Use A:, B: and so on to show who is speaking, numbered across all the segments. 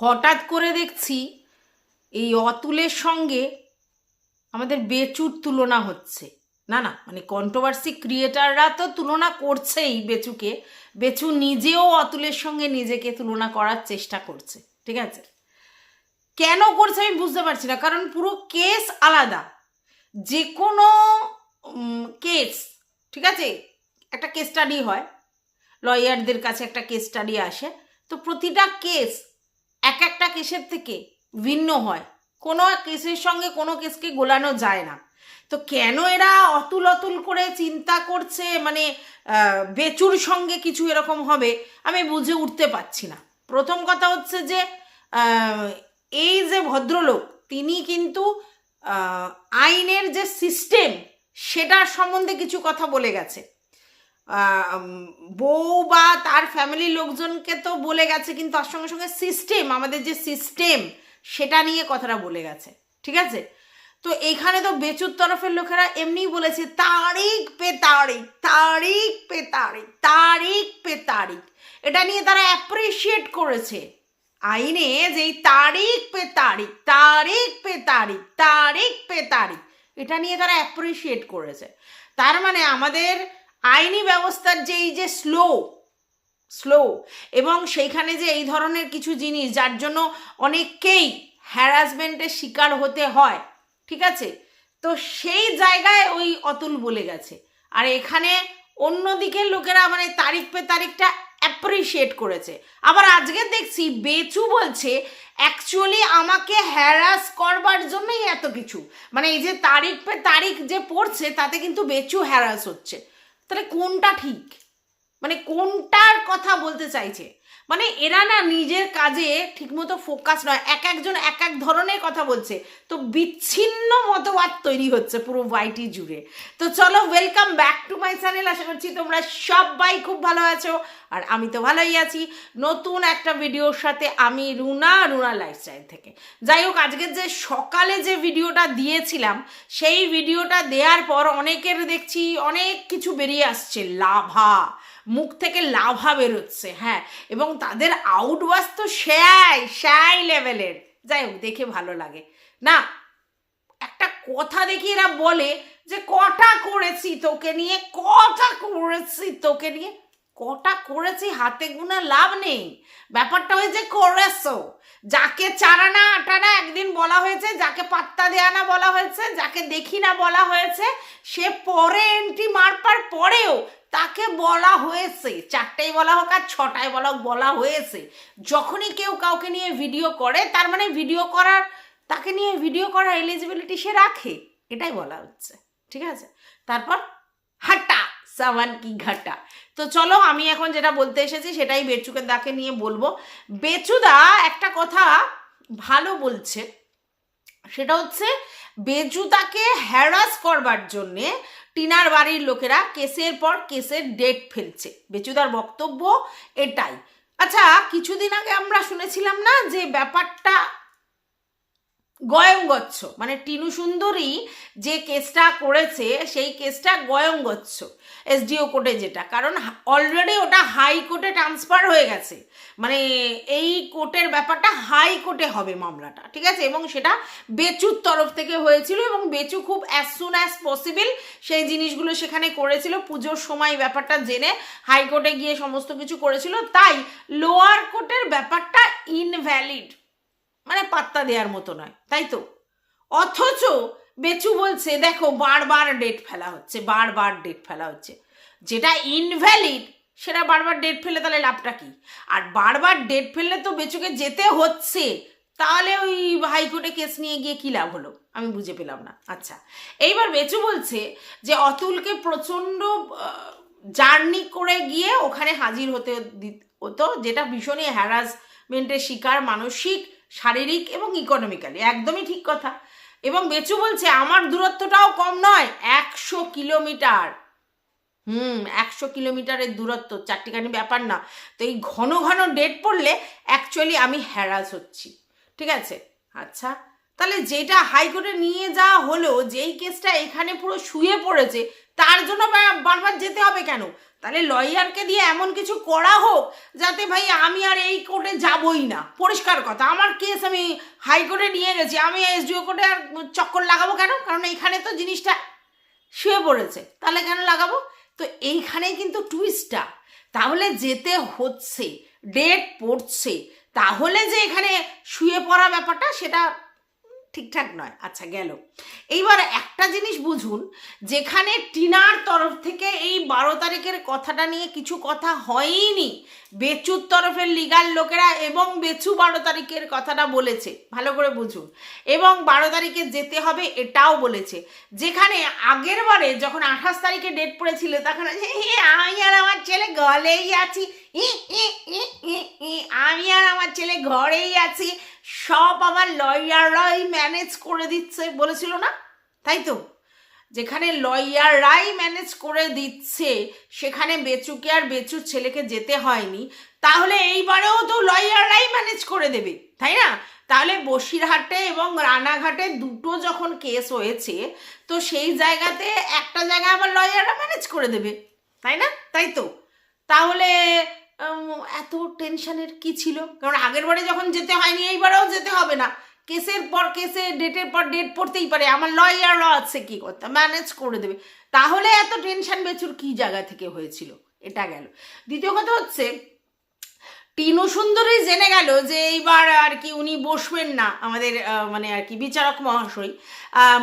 A: হঠাৎ করে দেখছি এই অতুলের সঙ্গে আমাদের বেচুর তুলনা হচ্ছে। না না মানে কন্ট্রোভার্সি ক্রিয়েটাররা তো তুলনা করছেই বেচুকে। বেচু নিজেও অতুলের সঙ্গে নিজেকে তুলনা করার চেষ্টা করছে, ঠিক আছে? কেন করছে আমি বুঝতে পারছি না, কারণ পুরো কেস আলাদা। যে কোনো কেস ঠিক আছে? একটা কেস স্টাডি হয় লয়ারদের কাছে একটা কেস স্টাডি আসে। তো প্রতিটা কেস এক একটা কেসের থেকে ভিন্ন হয়। কোনো কেসের সঙ্গে কোনো কেসকে গোলানো যায় না। তো কেন এরা অতুল অতুল করে চিন্তা করছে? মানে বেচুর সঙ্গে কিছু এরকম হবে, আমি বুঝে উঠতে পারছি না। প্রথম কথা হচ্ছে যে এই যে ভদ্রলোক, তিনি কিন্তু আইনের যে সিস্টেম, সেটার সম্বন্ধে কিছু কথা বলে গেছে। বউ বা তার ফ্যামিলির লোকজনকে তো বলে গেছে, কিন্তু তার সঙ্গে সঙ্গে সিস্টেম আমাদের যে সিস্টেম সেটা নিয়ে কথাটা বলে গেছে, ঠিক আছে? তো এখানে তো বেচুর তরফের লোকেরা এমনিই বলেছে, তারিখ পে তারিখ তারিখ পে তারিখ তারিখ পে তারিখ। এটা নিয়ে তারা অ্যাপ্রিসিয়েট করেছে। আইনে যে তারিখ পে তারিখ তারিখ পে তারিখ তারিখ পে তারিখ, এটা নিয়ে তারা অ্যাপ্রিসিয়েট করেছে। তার মানে আমাদের আইনি ব্যবস্থার যে এই যে স্লো স্লো এবং সেইখানে যে এই ধরনের কিছু জিনিস যার জন্য অনেককেই হ্যারাসমেন্টের শিকার হতে হয়, ঠিক আছে? তো সেই জায়গায় ওই অতুল বলে গেছে। আর এখানে অন্য দিকের লোকেরা মানে তারিখ পে তারিখটা অ্যাপ্রিসিয়েট করেছে। আবার আজকে দেখছি বেচু বলছে অ্যাকচুয়ালি আমাকে হ্যারাস করবার জন্যই এত কিছু। মানে এই যে তারিখ পে তারিখ যে পড়ছে, তাতে কিন্তু বেচু হ্যারাস হচ্ছে। তাহলে কোনটা ঠিক? মানে কোনটার কথা বলতে চাইছে? মানে এরা না নিজের কাজে ঠিকমতো ফোকাস নয়। এক একজন এক এক ধরনের কথা বলছে। তো বিচ্ছিন্ন মতবাদ তৈরি হচ্ছে পুরো ওয়াইটি জুড়ে তো চলো welcome back to my channel আশা করছি তোমরা সবাই খুব ভালো আছো। আর আমি তো ভালোই আছি। নতুন একটা ভিডিওর সাথে আমি রুনা রুনা লাইফস্টাইল থেকে। যাই হোক, আজকে যে সকালে যে ভিডিওটা দিয়েছিলাম, সেই ভিডিওটা দেওয়ার পর অনেকের দেখছি অনেক কিছু বেরিয়ে আসছে। লাভা। মুখ থেকে লাভা বেরোচ্ছে হ্যাঁ। এবং তাদের আউটওয়াস তো শ্যাই শ্যাই লেভেলের যাই হোক, দেখে ভালো লাগে। না, একটা কথা দেখি এরা বলে যে, কটা করেছি তোকে নিয়ে? কটা করেছি তোকে নিয়ে? কটা করেছি? হাতে গুনা লাভ নেই। ব্যাপারটা হয়েছে করেছ। যাকে চারানা আটানা একদিন বলা হয়েছে, যাকে পাত্তা দেয়া না বলা হয়েছে, যাকে দেখি না বলা হয়েছে, সে পরে এন্ট্রি মারপার পরেও তাকে বলা হয়েছে চারটায় বলা হোক আর ছটায় বলা হোক, বলা হয়েছে। যখনই কেউ কাউকে নিয়ে ভিডিও করে, তার মানে ভিডিও করার, তাকে নিয়ে ভিডিও করার এলিজিবিলিটি সে রাখে, এটাই বলা হচ্ছে, ঠিক আছে? তারপর, হাটা সামান কি ঘাটা। তো চলো, আমি এখন যেটা বলতে এসেছি, সেটাই বেচুকে দাকে নিয়ে বলব। বেচুদা একটা কথা ভালো বলছে, সেটা হচ্ছে বেজুদাকে হ্যারাস করবার জন্যে টিনার বাড়ির লোকেরা কেসের পর কেসের ডেট ফেলছে। বেচুদার বক্তব্য এটাই। আচ্ছা কিছুদিন আগে আমরা শুনেছিলাম না যে ব্যাপারটা গয়ঙ্গচ্ছ মানে টিনু সুন্দরী যে কেসটা করেছে, সেই কেসটা গয়ঙ্গচ্ছ এসডিও কোর্টে যেটা। কারণ অলরেডি ওটা হাই কোর্টে ট্রান্সফার হয়ে গেছে। মানে এই কোর্টের ব্যাপারটা হাই কোর্টে হবে মামলাটা, ঠিক আছে? এবং সেটা বেচুর তরফ থেকে হয়েছিল এবং বেচু খুব অ্যাজ সুন অ্যাজ পসিবল সেই জিনিসগুলো সেখানে করেছিল। পুজোর সময় ব্যাপারটা জেনে হাইকোর্টে গিয়ে সমস্ত কিছু করেছিল। তাই লোয়ার কোর্টের ব্যাপারটা ইনভ্যালিড মানে পাত্তা দেওয়ার মতো নয়, তাই তো? অথচ বেচু বলছে, দেখো বারবার ডেট ফেলা হচ্ছে, বারবার ডেট ফেলা হচ্ছে। যেটা ইনভ্যালিড সেটা বারবার ডেট ফেলে তাহলে লাভটা কি? আর বারবার ডেট ফেললে তো বেচুকে যেতে হচ্ছে, তাহলে ওই হাইকোর্টে কেস নিয়ে গিয়ে কী লাভ হলো? আমি বুঝে পেলাম না। আচ্ছা এইবার বেচু বলছে যে অতুলকে প্রচণ্ড জার্নি করে গিয়ে ওখানে হাজির হতে হতো, যেটা ভীষণই হ্যারাসমেন্টের শিকার, মানসিক শারীরিক এবং ইকোনমিক্যালি একদমই ঠিক কথা। এবং বেচু বলছে, আমার দূরত্বটাও কম নয়, একশো কিলোমিটার। হুম, একশো কিলোমিটারের দূরত্ব, চারটিখানি ব্যাপার না। তো এই ঘন ঘন ডেট পড়লে অ্যাকচুয়ালি আমি হ্যারাস হচ্ছি। ঠিক আছে? আচ্ছা। তাহলে যেটা হাইকোর্টে নিয়ে যাওয়া হলো, যেই কেসটা এখানে পুরো শুয়ে পড়েছে, তার জন্য বারবার যেতে হবে কেন? তাহলে লয়ারকে দিয়ে এমন কিছু করা হোক, যাতে ভাই আমি আর এই কোর্টে যাবই না। পরিষ্কার কথা, আমার কেস আমি হাইকোর্টে নিয়ে গেছি, আমি এসডিও কোর্টে আর চক্কর লাগাবো কেন? কারণ এখানে তো জিনিসটা শুয়ে পড়েছে, তাহলে কেন লাগাবো? তো এইখানেই কিন্তু টুইস্টটা তাহলে যেতে হচ্ছে ডেট পড়ছে, তাহলে যে এখানে শুয়ে পড়া ব্যাপারটা, সেটা ঠিকঠাক নয়। আচ্ছা গেল। এইবার একটা জিনিস বুঝুন যেখানে টিনার তরফ থেকে এই বারো তারিখের কথাটা নিয়ে কিছু কথা হয়ইনি বেচুর তরফের লিগাল লোকেরা এবং বেচু বারো তারিখের কথাটা বলেছে ভালো করে বুঝুন। এবং বারো তারিখে যেতে হবে এটাও বলেছে। যেখানে আগের বারে যখন আঠাশ তারিখে ডেট পড়েছিল তখন বলছে, "হে, আমি আর আমার ছেলে গলেই আছি। আমি আর আমার ছেলে ঘরেই আছি। সব আমার লয়াররাই ম্যানেজ করে দিচ্ছে বলেছিল না? তাই তো? যেখানে লয়াররাই ম্যানেজ করে দিচ্ছে, সেখানে বেচুকে আর বেচুর ছেলেকে যেতে হয়নি, তাহলে এইবারেও তো লয়াররাই ম্যানেজ করে দেবে, তাই না? তাহলে বসিরহাটে এবং রানাঘাটে দুটো যখন কেস হয়েছে, তো সেই জায়গাতে একটা জায়গায় আবার লয়াররা ম্যানেজ করে দেবে, তাই না? তাই তো? তাহলে এত টেনশনের কি ছিল? কারণ আগের বারে যখন যেতে হয়নি, এইবারেও যেতে হবে না। কেসের পর কেসে, ডেটের পর ডেট পড়তেই পারে। আমার লয়াররা আছে কি করতে? ম্যানেজ করে দেবে। তাহলে এত টেনশন বেচুর কি জায়গা থেকে হয়েছিল? এটা গেল। দ্বিতীয় কথা হচ্ছে, টিনু সুন্দরী জেনে গেল যে এইবার আর কি উনি বসবেন না, আমাদের মানে আর কি বিচারক মহাশয়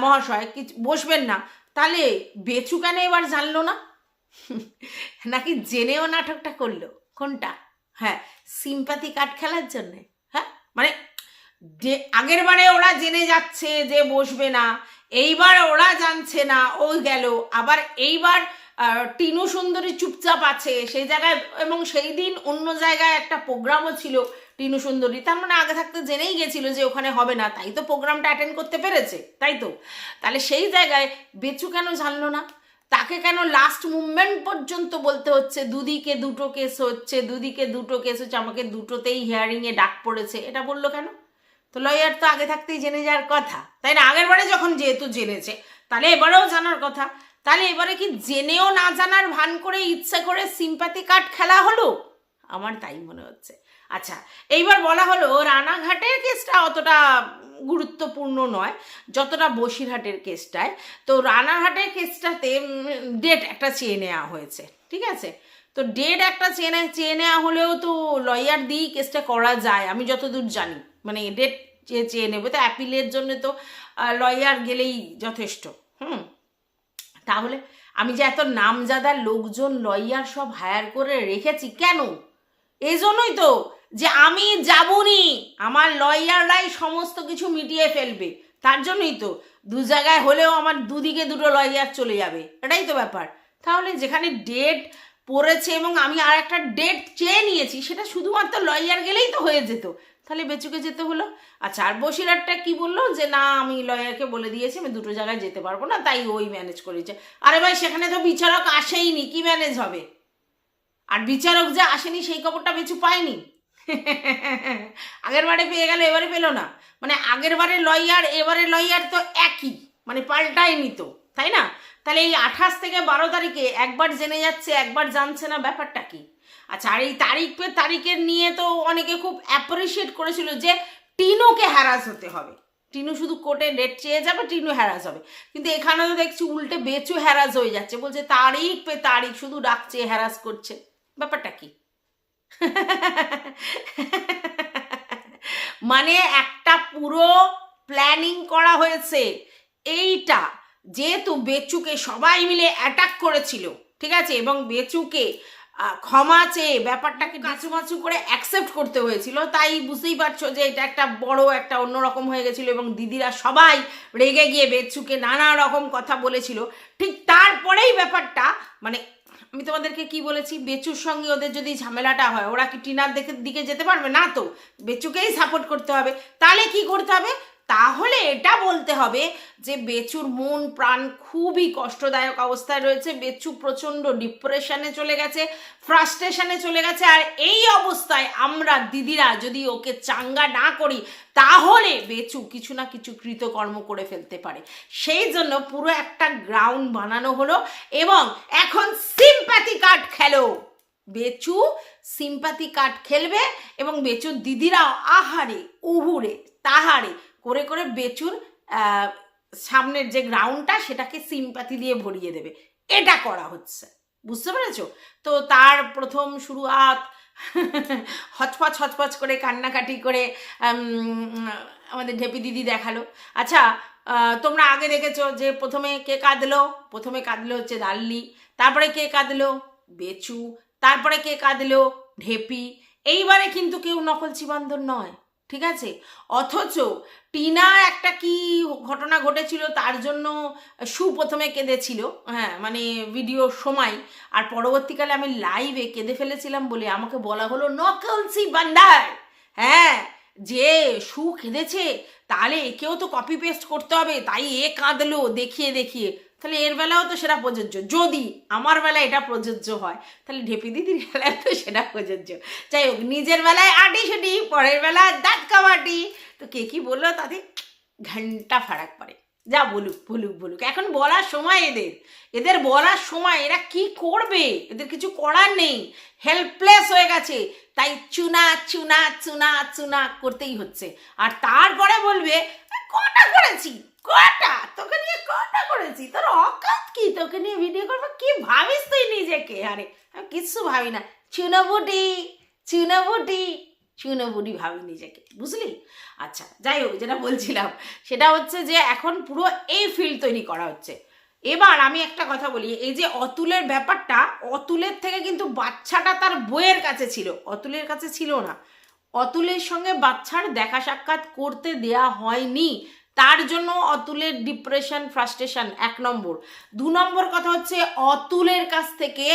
A: মহাশয় বসবেন না। তাহলে বেচু কেন এবার জানলো না? নাকি জেনেও নাটকটা করল? কোনটা হ্যাঁ সিম্পাথি কার্ড খেলার জন্যে হ্যাঁ মানে যে আগের বারে ওরা জেনে যাচ্ছে যে বসবে না, এইবার ওরা জানছে না, ও গেল, আবার এইবার টিনু সুন্দরী চুপচাপ আছে, সেই জায়গায়, এবং সেই দিন অন্য জায়গায় একটা প্রোগ্রামও ছিল টিনু সুন্দরী, তার মানে আগে থাকতে জেনেই গেছিল যে ওখানে হবে না, তাই তো প্রোগ্রামটা অ্যাটেন্ড করতে পেরেছে, তাই তো? তাহলে সেই জায়গায় বেচু কেন জানলো না? তাকে কেন লাস্ট মুভমেন্ট পর্যন্ত বলতে হচ্ছে? দুদিকে দুটো কেস হচ্ছে, দুদিকে দুটো কেস হচ্ছে, আমাকে দুটোতেই হিয়ারিংয়ে ডাক পড়েছে। এটা বলল কেন? তো লয়ার তো আগে থাকতেই জেনে যাওয়ার কথা। তাই না? আগের বারে যখন যেহেতু জেনেছে, তাহলে এবারেও জানার কথা। তাহলে এবারে কি জেনেও না জানার ভান করে ইচ্ছা করে সিম্পাথি কার্ড খেলা হলো? আমার তাই মনে হচ্ছে। আচ্ছা এইবার বলা হলো রানাঘাটের কেসটা অতটা গুরুত্বপূর্ণ নয়, যতটা বসিরহাটের কেসটায়। তো রানাঘাটের কেসটাতে ডেট একটা চেয়ে নেওয়া হয়েছে, ঠিক আছে? তো ডেট একটা চেয়ে চেয়ে নেওয়া হলেও তো লয়ার দিয়েই কেসটা করা যায়, আমি যতদূর জানি। মানে ডেট চেয়ে চেয়ে নেবে, তো অ্যাপিলের জন্য তো লয়ার গেলেই যথেষ্ট, হুম? তাহলে আমি যে এত নামজাদা লোকজন লয়ার সব হায়ার করে রেখেছি, কেন? এই জন্যই তো যে আমি যাবনি, আমার লয়াররাই সমস্ত কিছু মিটিয়ে ফেলবে। তার জন্যই তো দু জায়গায় হলেও আমার দুদিকে দুটো লয়ার চলে যাবে। এটাই তো ব্যাপার। তাহলে যেখানে ডেট পড়েছে এবং আমি আর একটা ডেট চেয়ে নিয়েছি, সেটা শুধুমাত্র লয়ার গেলেই তো হয়ে যেত। তাহলে বেচুকে যেতে হলো। আচ্ছা আর বসিরহাটটা কি বলল? যে না, আমি লয়ারকে বলে দিয়েছি, আমি দুটো জায়গায় যেতে পারব না, তাই ওই ম্যানেজ করেছে। আরে ভাই, সেখানে তো বিচারক আসেইনি, কি ম্যানেজ হবে? আর বিচারক যে আসেনি, সেই খবরটা বেচু পায়নি। আগের বারে পেয়ে গেল, এবারে পেল না। মানে আগের বারে লয়ার, এবারে লয়ার তো একই। মানে পাল্টায়নি তো, তাই না? তাহলে এই আঠাশ থেকে বারো তারিখে একবার জেনে যাচ্ছে, একবার জানছে না ব্যাপারটা কি? আচ্ছা আর এই তারিখ পে তারিখের নিয়ে তো অনেকে খুব অ্যাপ্রিসিয়েট করেছিল যে টিনুকে হ্যারাস হতে হবে। টিনু শুধু কোর্টে ডেট চেয়ে যাবে, টিনু হ্যারাস হবে। কিন্তু এখানে তো দেখছি উল্টে বেচু হ্যারাস হয়ে যাচ্ছে। বলছে, তারিখ পে তারিখ, শুধু ডাকছে হ্যারাস করছে। ব্যাপারটা কি? মানে একটা পুরো প্ল্যানিং করা হয়েছে। এইটা যেহেতু বেচুকে সবাই মিলে অ্যাটাক করেছিল, ঠিক আছে? এবং বেচুকে ক্ষমা চেয়ে ব্যাপারটাকে কাছু মাছু করে অ্যাকসেপ্ট করতে হয়েছিল। তাই বুঝতেই পারছ যে এটা একটা বড় একটা অন্যরকম হয়ে গেছিল এবং দিদিরা সবাই রেগে গিয়ে বেচুকে নানা রকম কথা বলেছিল। ঠিক তারপরেই ব্যাপারটা মানে আমি তোমাদেরকে কি বলেছি, বেচুর সঙ্গে ওদের যদি ঝামেলাটা হয়, ওরা কি টিনার দিকে যেতে পারবে? না তো, বেচুকেই সাপোর্ট করতে হবে। তাহলে কি করতে হবে? তাহলে এটা বলতে হবে যে বেচুর মন, প্রাণ খুবই কষ্টদায়ক অবস্থায় রয়েছে। বেচু প্রচণ্ড ডিপ্রেশনে চলে গেছে, ফ্রাস্ট্রেশনে চলে গেছে। আর এই অবস্থায় আমরা দিদিরা যদি ওকে চাঙ্গা না করি, তাহলে বেচু কিছু না কিছু কৃতকর্ম করে ফেলতে পারে। সেই জন্য পুরো একটা গ্রাউন্ড বানানো হলো এবং এখন সিম্প্যাথি কার্ড খেলো। বেচু সিম্প্যাথি কার্ড খেলবে এবং বেচুর দিদিরাও আহারে, উহুরে, তাহারে করে করে বেচুর সামনের যে গ্রাউন্ডটা সেটাকে সিম্প্যাথি দিয়ে ভরিয়ে দেবে। এটা করা হচ্ছে। বুঝতে পেরেছ? তো তার প্রথম শুরুয়াত হচপচ হচপচ করে কান্নাকাটি করে আমাদের ঢেপি দিদি দেখাল। আচ্ছা তোমরা আগে দেখেছ যে প্রথমে কে কাঁদলো? প্রথমে কাঁদলো হচ্ছে দাল্লি তারপরে কে কাঁদলো? বেচু। তারপরে কে কাঁদলো? ঢেপি। এইবারে কিন্তু কেউ নকল চিবান্দর নয়। ঠিক আছে? অথচ টিনার একটা কি ঘটনা ঘটেছিল তার জন্য সু প্রথমে কেঁদেছিল হ্যাঁ মানে ভিডিওর সময়, আর পরবর্তীকালে আমি লাইভে কেঁদে ফেলেছিলাম বলে আমাকে বলা হলো নকলসি বান্দার। হ্যাঁ যে সু কেঁদেছে, তাহলে একেও তো কপি পেস্ট করতে হবে, তাই এ কাঁদলো দেখিয়ে দেখিয়ে। তাহলে এর বেলাও তো সেটা প্রযোজ্য। যদি আমার বেলায় এটা প্রযোজ্য হয়, তাহলে ঢেপি দিদির বেলায় তো সেটা প্রযোজ্য। যাই হোক, নিজের বেলায় আটি সুটি, পরের বেলায় দাঁত কামাটি তো কে কি বলল তাতে ঘণ্টা ফারাক পড়ে। যা বলুক বলুক বলুক। এখন বলার সময় এদের। এদের বলার সময় এরা কি করবে? এদের কিছু করার নেই। হেল্পলেস হয়ে গেছে। তাই চুনা চুনা চুনা চুনা করতেই হচ্ছে। আর তারপরে বলবে কটা করেছি? কটা? তোকে নিয়ে কটা করেছি, তোর অকাত কি? তোকে নিয়ে ভিডিও করব? কি ভাবিস তুই নিজেকে? আরে, আমি কিচ্ছু ভাবি না। চুনবুটি চুনবুটি চুনবুটি ভাবি নিজেকে, বুঝলি? আচ্ছা যাই হোক, যেটা বলছিলাম, সেটা হচ্ছে যে এখন পুরো এই ফিল্ড তৈরি করা হচ্ছে। এবার আমি একটা কথা বলি, এই যে অতুলের ব্যাপারটা, অতুলের থেকে কিন্তু বাচ্চাটা তার বইয়ের কাছে ছিল, অতুলের কাছে ছিল না। অতুলের সঙ্গে বাচ্চার দেখা সাক্ষাৎ করতে দেয়া হয়নি। তার জন্য অতুলের ডিপ্রেশন ফ্রাস্ট্রেশন এক নম্বর। দু নম্বর কথা হচ্ছে অতুলের কাছ থেকে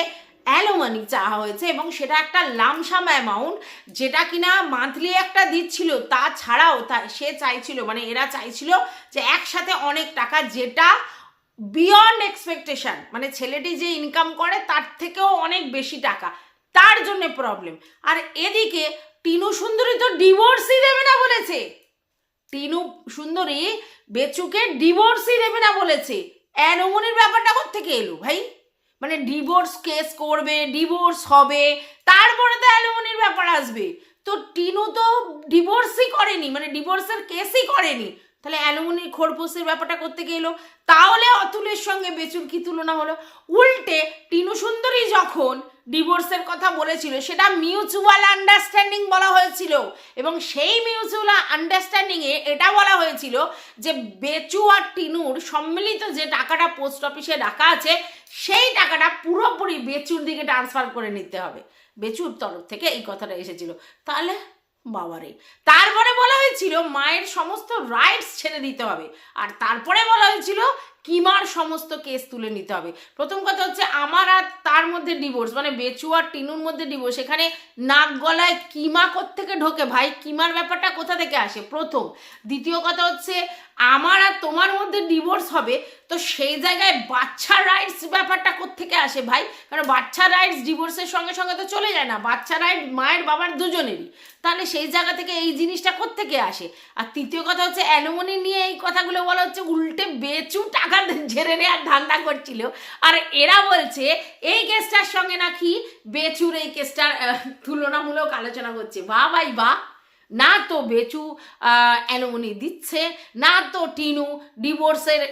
A: অ্যালোমানি চাওয়া হয়েছে এবং সেটা একটা লামসাম অ্যামাউন্ট যেটা কিনা মান্থলি একটা দিচ্ছিল তাছাড়াও তা সে চাইছিল মানে এরা চাইছিল যে একসাথে অনেক টাকা, যেটা বিয়ন্ড এক্সপেকটেশন মানে ছেলেটি যে ইনকাম করে তার থেকেও অনেক বেশি টাকা। তার জন্য প্রবলেম আর এদিকে টিনু সুন্দরী তো ডিভোর্সই দেবে না বলেছে। টিনু সুন্দরী বেচুকে ডিভোর্সই দেবে না বলেছে। অ্যানোমনির ব্যাপারটা থেকে এলো ভাই? মানে ডিভোর্স কেস করবে ডিভোর্স হবে, তারপরে তো অ্যালোমনির ব্যাপার আসবে। তো টিনু তো ডিভোর্সই করেনি মানে ডিভোর্সের কেসই করেনি। তাহলে অ্যালুমিনি খোরপোষের ব্যাপারটা করতে গেলো তাহলে অতুলের সঙ্গে বেচুর কি তুলনা হলো? উল্টে টিনু সুন্দরী যখন ডিভোর্সের কথা বলেছিল, সেটা মিউচুয়াল আন্ডারস্ট্যান্ডিং বলা হয়েছিল। এবং সেই মিউচুয়াল আন্ডারস্ট্যান্ডিংয়ে এটা বলা হয়েছিল যে বেচু আর টিনুর সম্মিলিত যে টাকাটা পোস্ট অফিসে রাখা আছে, সেই টাকাটা পুরোপুরি বেচুর দিকে ট্রান্সফার করে নিতে হবে। বেচুর তরফ থেকে এই কথাটা এসেছিল। তাহলে বাবারে, তারপরে বলা হয়েছিল মায়ের সমস্ত রাইটস ছেড়ে দিতে হবে। আর তারপরে বলা হয়েছিল কিমার সমস্ত কেস তুলে নিতে হবে? প্রথম কথা হচ্ছে, আমার আর তার মধ্যে ডিভোর্স মানে বেচু আর টিনুর মধ্যে ডিভোর্স এখানে নাক গলায় কিমা থেকে ঢোকে? ভাই, কিমার ব্যাপারটা কোথা থেকে আসে? প্রথম। দ্বিতীয় কথা হচ্ছে আমার আর তোমার মধ্যে ডিভোর্স হবে, তো সেই জায়গায় বাচ্চার রাইটস ব্যাপারটা থেকে আসে ভাই? কারণ বাচ্চার রাইটস ডিভোর্সের সঙ্গে সঙ্গে তো চলে যায় না, বাচ্চা রাইট মায়ের বাবার দুজনেরই। তাহলে সেই জায়গা থেকে এই জিনিসটা থেকে আসে? আর তৃতীয় কথা হচ্ছে, অ্যালুমনি নিয়ে এই কথাগুলো বলা হচ্ছে, উল্টে বেচু টাকা ঝেড়ে নেওয়ার ধান্দা করছিল। আর এরা বলছে, এই কেসটার সঙ্গে নাকি বেচুর এই কেসটার তুলনামূলক আলোচনা করছে বা ভাই বা! না তো বেচু অ্যালুমনি দিচ্ছে, না তো টিনু ডিভোর্সের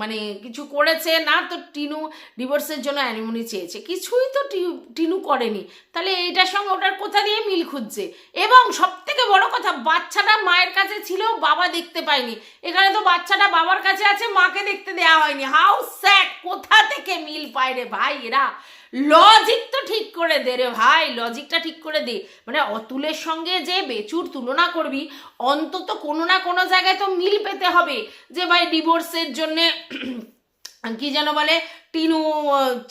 A: মানে কিছু করেছে, না তো টিনু ডিভোর্সের জন্য অ্যালুমনি চেয়েছে। কিছুই তো টিনু করেনি। তাহলে এইটার সঙ্গে ওটার কোথা দিয়ে মিল খুঁজছে। এবং সব থেকে বড় কথা, বাচ্চাটা মায়ের কাছে ছিল, বাবা দেখতে পায়নি। এখানে তো বাচ্চাটা বাবার কাছে আছে, মাকে দেখতে দেওয়া হয়নি। হাউ স্যাড কোথা থেকে মিল পায় রে ভাই এরা? লজিক ঠিক করে দে রে ভাই লজিকটা ঠিক করে দে। মানে অতুলের সঙ্গে যে বেচুর তুলনা করবি, অন্তত কোনো না কোনো জায়গায় তো মিল পেতে হবে যে ভাই ডিভোর্সের জন্যে কি যেন বলে টিনু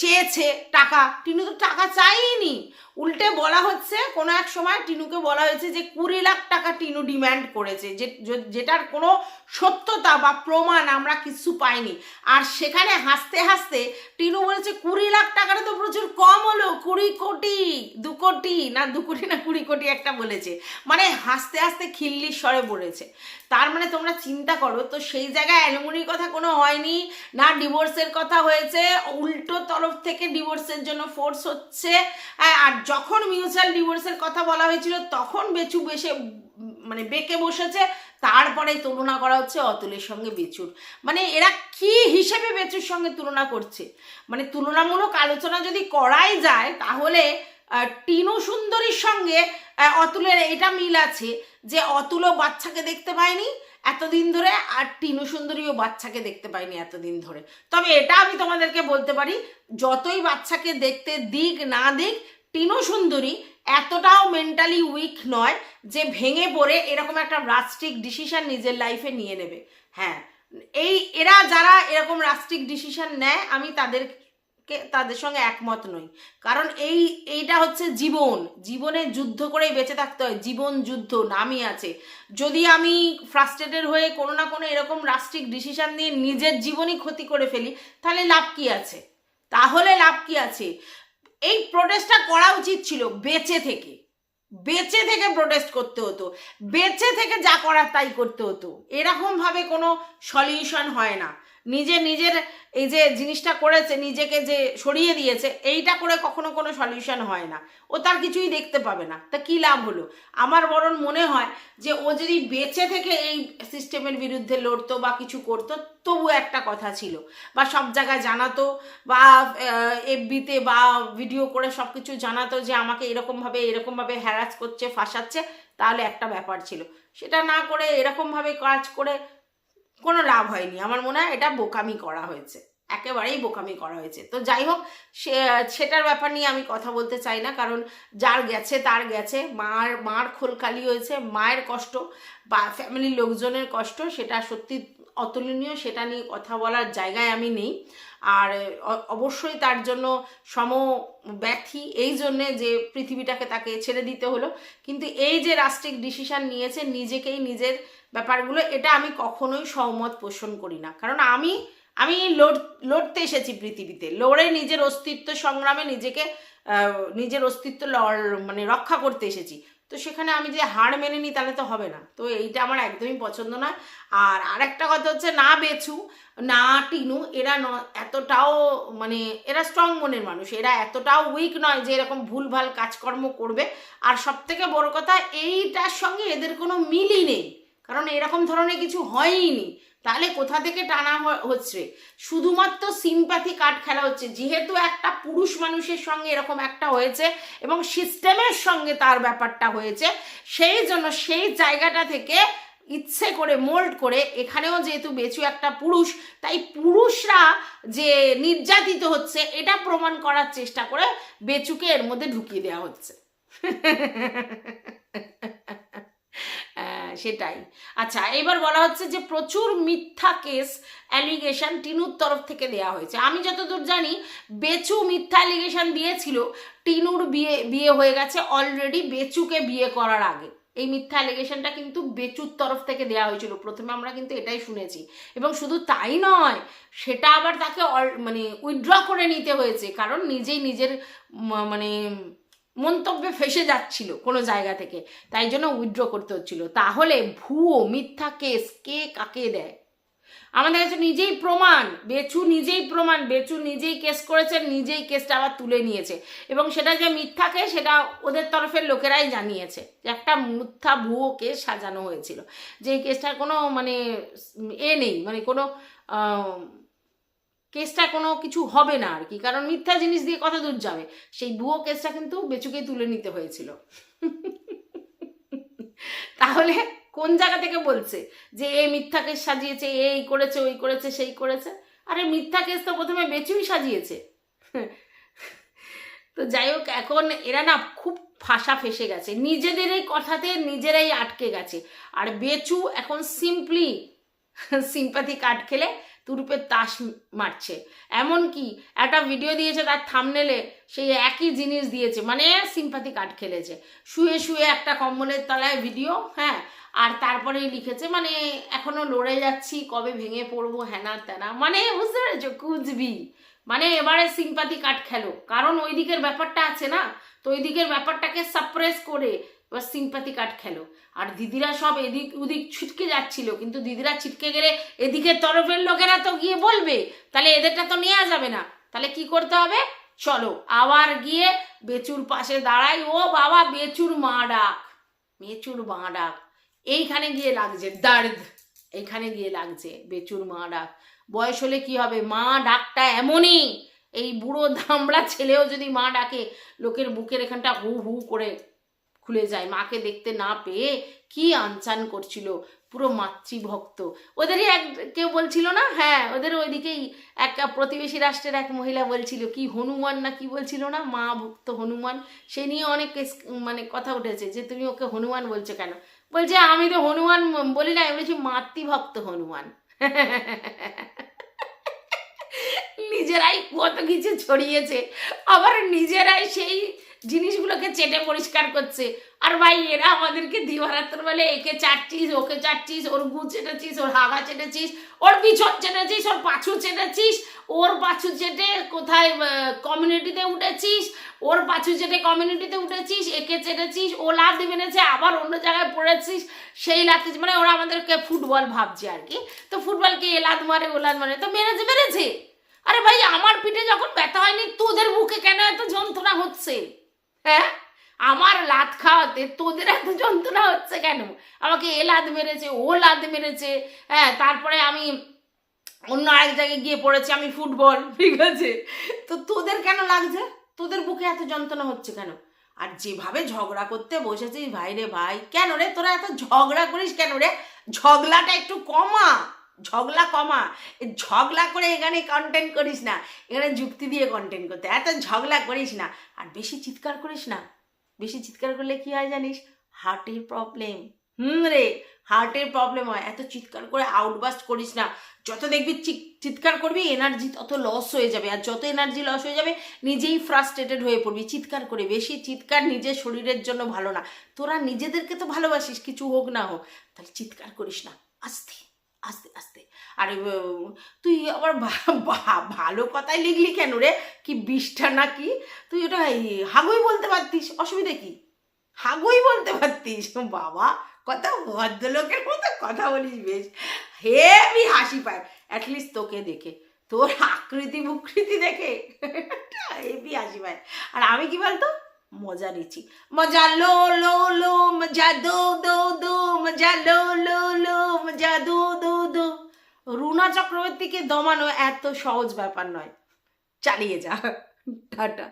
A: চেয়েছে টাকা। টিনু তো টাকা চাইনি। উল্টে বলা হচ্ছে, কোনো এক সময় টিনুকে বলা হয়েছে যে কুড়ি লাখ টাকা টিনু ডিম্যান্ড করেছে যে, যেটার কোনো সত্যতা বা প্রমাণ আমরা কিছু পাইনি। আর সেখানে হাসতে হাসতে টিনু বলেছে, কুড়ি লাখ টাকাটা তো প্রচুর কম হলো, কুড়ি কোটি, দু কোটি, না দু কোটি না কুড়ি কোটি একটা বলেছে। মানে হাসতে হাসতে খিল্লির স্বরে বলেছে। তার মানে তোমরা চিন্তা করো, তো সেই জায়গায় অ্যালুমিনির কথা কোনো হয়নি, না ডিভোর্সের কথা হয়েছে উল্টো তরফ থেকে ডিভোর্সের জন্য ফোর্স হচ্ছে। আর যখন মিউচুয়াল ডিভোর্সের কথা বলা হয়েছিল, তখন বেচু বেশে মানে বেঁকে বসেছে। তারপরে তুলনা করা হচ্ছে অতুলের সঙ্গে বেচুর। মানে এরা কি হিসেবে বেচুর সঙ্গে তুলনা করছে? মানে তুলনামূলক আলোচনা যদি করাই যায়, তাহলে টিনু সুন্দরীর সঙ্গে অতুলের এটা মিল আছে যে অতুলও বাচ্চাকে দেখতে পায়নি এতদিন ধরে আর টিনু সুন্দরীও বাচ্চাকে দেখতে পাইনি এতদিন ধরে। তবে এটা আমি তোমাদেরকে বলতে পারি, যতই বাচ্চাকে দেখতে দিক না দিক, টিনু সুন্দরী এতটাও মেন্টালি উইক নয় যে ভেঙে পড়ে এরকম একটা রাস্ট্রিক ডিসিশন নিজের লাইফে নিয়ে নেবে। হ্যাঁ এই এরা যারা এরকম রাস্ট্রিক ডিসিশন নেয়, আমি তাদেরকে তাদের সঙ্গে একমত নই। কারণ এই, এইটা হচ্ছে জীবন। জীবনে যুদ্ধ করেই বেঁচে থাকতে হয়। জীবন, যুদ্ধ, নামই আছে। যদি আমি ফ্রাস্ট্রেটেড হয়ে কোনো না কোনো এরকম রাষ্ট্রিক ডিসিশন নিয়ে নিজের জীবনই ক্ষতি করে ফেলি, তাহলে লাভ কি আছে? তাহলে লাভ কি আছে? এই প্রোটেস্টটা করা উচিত ছিল বেঁচে থেকে। বেঁচে থেকে প্রোটেস্ট করতে হতো। বেঁচে থেকে যা করার তাই করতে হতো। এরকমভাবে কোনো সলিউশন হয় না। নিজে নিজের এই যে জিনিসটা করেছে, নিজেকে যে সরিয়ে দিয়েছে, এইটা করে কখনো কোনো সলিউশন হয় না। ও তার কিছুই দেখতে পাবে না। তা কী লাভ হলো? আমার বরং মনে হয় যে ও যদি বেঁচে থেকে এই সিস্টেমের বিরুদ্ধে লড়তো বা কিছু করতো, তবু একটা কথা ছিল। বা সব জায়গায় জানাতো, বা এফবিতে বা ভিডিও করে সব কিছু জানাতো যে আমাকে এরকমভাবে এরকমভাবে হ্যারাস করছে, ফাঁসাচ্ছে, তাহলে একটা ব্যাপার ছিল। সেটা না করে এরকমভাবে কাজ করে কোনো লাভ হয়নি। আমার মনে হয় এটা বোকামি করা হয়েছে। একেবারেই বোকামি করা হয়েছে। তো যাই হোক, সে, সেটার ব্যাপার নিয়ে আমি কথা বলতে চাই না, কারণ যার গেছে, তার গেছে। মার মার খোলকালি হয়েছে, মায়ের কষ্ট, বা ফ্যামিলির লোকজনের কষ্ট, সেটা সত্যি অতুলনীয়, সেটা নিয়ে কথা বলার জায়গায় আমি নেই। আর অবশ্যই তার জন্য সম ব্যথী এই জন্যে যে পৃথিবীটাকে তাকে ছেড়ে দিতে হলো। কিন্তু এই যে রাষ্ট্রিক ডিসিশন নিয়েছে নিজেকেই, নিজের ব্যাপারগুলো, এটা আমি কখনোই সহমত পোষণ করি না। কারণ আমি আমি লড়, লড়তে এসেছি পৃথিবীতে। লড়ে নিজের অস্তিত্ব সংগ্রামে নিজেকে নিজের অস্তিত্ব লড়- মানে রক্ষা করতে এসেছি। তো সেখানে আমি যে হার মেনে নিই তাহলে তো হবে না। তো এইটা আমার একদমই পছন্দ নয়। আর আরেকটা কথা হচ্ছে না বেছু না টিনু, এরা ন, এতটাও মানে এরা স্ট্রং মনের মানুষ। এরা এতটাও উইক নয় যে এরকম ভুলভাল কাজকর্ম করবে। আর সব থেকে বড় কথা, এইটার সঙ্গে এদের কোনো মিলই নেই। কারণ এরকম ধরনের কিছু হয়ইনি তাহলে কোথা থেকে টানা হচ্ছে? শুধুমাত্র সিম্প্যাথি কার্ড খেলা হচ্ছে। যেহেতু একটা পুরুষ মানুষের সঙ্গে এরকম একটা হয়েছে এবং সিস্টেমের সঙ্গে তার ব্যাপারটা হয়েছে, সেই জন্য সেই জায়গাটা থেকে ইচ্ছে করে মোল্ড করে, এখানেও যেহেতু বেচু একটা পুরুষ, তাই পুরুষরা যে নির্যাতিত হচ্ছে, এটা প্রমাণ করার চেষ্টা করে বেচুকে এর মধ্যে ঢুকিয়ে দেওয়া হচ্ছে। সেটাই। আচ্ছা এবার বলা হচ্ছে যে প্রচুর মিথ্যা কেস অ্যালিগেশন টিনুর তরফ থেকে দেয়া হয়েছে। আমি যতদূর জানি, বেচু মিথ্যা অ্যালিগেশন দিয়েছিল, টিনুর বিয়ে বিয়ে হয়ে গেছে অলরেডি বেচুকে বিয়ে করার আগে। এই মিথ্যা অ্যালিগেশনটা কিন্তু বেচুর তরফ থেকে দেওয়া হয়েছিল। প্রথমে আমরা কিন্তু এটাই শুনেছি। এবং শুধু তাই নয়, সেটা আবার তাকে মানে উইথড্র করে নিতে হয়েছে। কারণ নিজেই নিজের মানে মন্তব্যে ফেসে যাচ্ছিল কোনো জায়গা থেকে। তাই জন্য উইথড্র করতে হচ্ছিল। তাহলে ভুয়ো মিথ্যা কেস কে কাকে দেয়? আমাদের কাছে নিজেই প্রমাণ। বেচু নিজেই প্রমাণ। বেচু নিজেই কেস করেছে নিজেই কেসটা আবার তুলে নিয়েছে। এবং সেটা যে মিথ্যা কেস সেটা ওদের তরফের লোকেরাই জানিয়েছে যে একটা মিথ্যা ভুয়ো কেস সাজানো হয়েছিল। যে কেসটার কোনো মানে এ নেই। মানে কোনো কেসটা কোনো কিছু হবে না আর কি, কারণ মিথ্যা জিনিস দিয়ে কত দূর যাবে। সেই ভুয়ো কেসটা কিন্তু বেচুকেই তুলে নিতে হয়েছিল। তাহলে কোন জায়গা থেকে বলছে যে এ মিথ্যা কেস সাজিয়েছে এই করেছে, ওই করেছে, সেই করেছে? আরে মিথ্যা কেস তো প্রথমে বেচুই সাজিয়েছে। তো যাই হোক, এখন এরা না খুব ফাঁসা ফেসে গেছে। নিজেদের এই কথাতে নিজেরাই আটকে গেছে। আর বেচু এখন সিম্পলি সিম্পাথি কার্ড খেলে তুরুপের তাস মারছে। এমনকি একটা ভিডিও দিয়েছে তার থামনেলে সেই একই জিনিস দিয়েছে মানে সিম্পাথি কার্ড খেলেছে। শুয়ে শুয়ে একটা কম্বলের তলায় ভিডিও হ্যাঁ আর তারপরেই লিখেছে মানে এখনও লড়ে যাচ্ছি, কবে ভেঙে পড়ব হ্যানা ত্যানা মানে বুঝতে পেরেছ কুচবি মানে এবারে সিম্পাথি কার্ড খেলো, কারণ ওই দিকের ব্যাপারটা আছে না, তো ওই দিকের ব্যাপারটাকে সাপ্রেস করে এবার সিম্পাথি কার্ড খেলো। আর দিদিরা সব এদিক ওদিক ছিটকে যাচ্ছিল, কিন্তু দিদিরা ছিটকে গেলে এদিকের তরফের লোকেরা তো গিয়ে বলবে, তাহলে এদেরটা তো নেওয়া যাবে না। তাহলে কি করতে হবে? চলো, আবার গিয়ে বেচুর পাশে দাঁড়াই ও বাবা বেচুর মা ডাক, বেচুর মা ডাক। এইখানে গিয়ে লাগছে দার্দ এইখানে গিয়ে লাগছে, বেচুর মা ডাক। বয়স হলে কি হবে? মা ডাকটা এমনই, এই বুড়ো ধামড়া ছেলেও যদি মা ডাকে, লোকের বুকের এখানটা হু হু করে খুলে যায়। মাকে দেখতে না পেয়ে কি আনচান করছিল? পুরো মাতৃভক্ত। ওদেরই এক, কেউ বলছিল না? হ্যাঁ ওদের ওইদিকেই এক প্রতিবেশী রাষ্ট্রের এক মহিলা বলছিল, কি হনুমান না কি বলছিল না? মা ভক্ত হনুমান। সে নিয়ে অনেক মানে কথা উঠেছে যে, তুমি ওকে হনুমান বলছো কেন? বলছে, আমি তো হনুমান বলি না, আমি বলেছি মাতৃভক্ত হনুমান। নিজেরাই কত কিছু ছড়িয়েছে। আবার নিজেরাই সেই জিনিসগুলোকে চেটে পরিষ্কার করছে। আর ভাই, এরা আমাদেরকে দিবারাত্র বলে একে চাটছিস, ওকে চাটছিস, ওর গু চেটেছিস, ওর হাগা চেটেছিস, ওর পিছন চেটেছিস, ওর পাছু চেটেছিস, ওর পাছু চেটে কোথায় কমিউনিটিতে উঠেছিস, ওর পাছু চেটে কমিউনিটিতে উঠেছিস, একে চেটেছিস, ও লাভ মেরেছে, আবার অন্য জায়গায় পড়েছিস, সেই লাথি মানে ওরা আমাদেরকে ফুটবল ভাবছে আর কি। তো ফুটবলকে এ লাদ মারে ও লাদ মারে? তো মেরেছে মেরেছে। আরে ভাই, আমার পিঠে যখন ব্যথা হয়নি, তোদের বুকে কেন এত যন্ত্রণা হচ্ছে? হ্যাঁ? আমার লাত খাওয়াতে তোদের এত যন্ত্রণা হচ্ছে কেন? আমাকে এ লাদ মেরেছে, ও লাদ মেরেছে। হ্যাঁ তারপরে আমি অন্য আরেক জায়গায় গিয়ে পড়েছি, আমি ফুটবল, ঠিক আছে? তো তোদের কেন লাগছে? তোদের বুকে এত যন্ত্রণা হচ্ছে কেন? আর যেভাবে ঝগড়া করতে বসেছিস, ভাই রে ভাই, কেন রে? তোরা এত ঝগড়া করিস কেন রে? ঝগড়াটা একটু কমা। ঝগড়া কমা। এ ঝগড়া করে এখানে কন্টেন্ট করিস না। এখানে যুক্তি দিয়ে কন্টেন্ট করতে। এত ঝগলা করিস না। আর বেশি চিৎকার করিস না। বেশি চিৎকার করলে কি হয় জানিস? হার্টের প্রবলেম হুম রে হার্টের প্রবলেম হয়। এত চিৎকার করে আউটবাস্ট করিস না। যত দেখবি চিৎ- চিৎকার করবি এনার্জি তত লস হয়ে যাবে। আর যত এনার্জি লস হয়ে যাবে, নিজেই ফ্রাস্ট্রেটেড হয়ে পড়বি। চিৎকার করে। বেশি চিৎকার নিজের শরীরের জন্য ভালো না। তোরা নিজেদেরকে তো ভালোবাসিস, কিছু হোক না হোক। তাহলে চিৎকার করিস না। আস্তে। আস্তে আস্তে। আরে তুই আবার ভালো কথাই লিখলি কেন রে? কি বিষটা নাকি? তুই ওটা হাগুই বলতে পারতিস, অসুবিধে কি? হাগুই বলতে পারতিস? বাবা, কত ভদ্রলোকের মতো কথা বলিস বেশ। হেভি হাসি পায়। অ্যাটলিস্ট তোকে দেখে। তোর আকৃতি বুকৃতি দেখে। হেভি হাসি পায়। আর আমি কি বলতো? মজা নিচ্ছি। মজা লো লো লো, মজা দো দো দো, মজা লো লো লো, মজা দো দো দো। রুনা চক্রবর্তীকে দমানো এত সহজ ব্যাপার নয়। চালিয়ে যা। টাটা।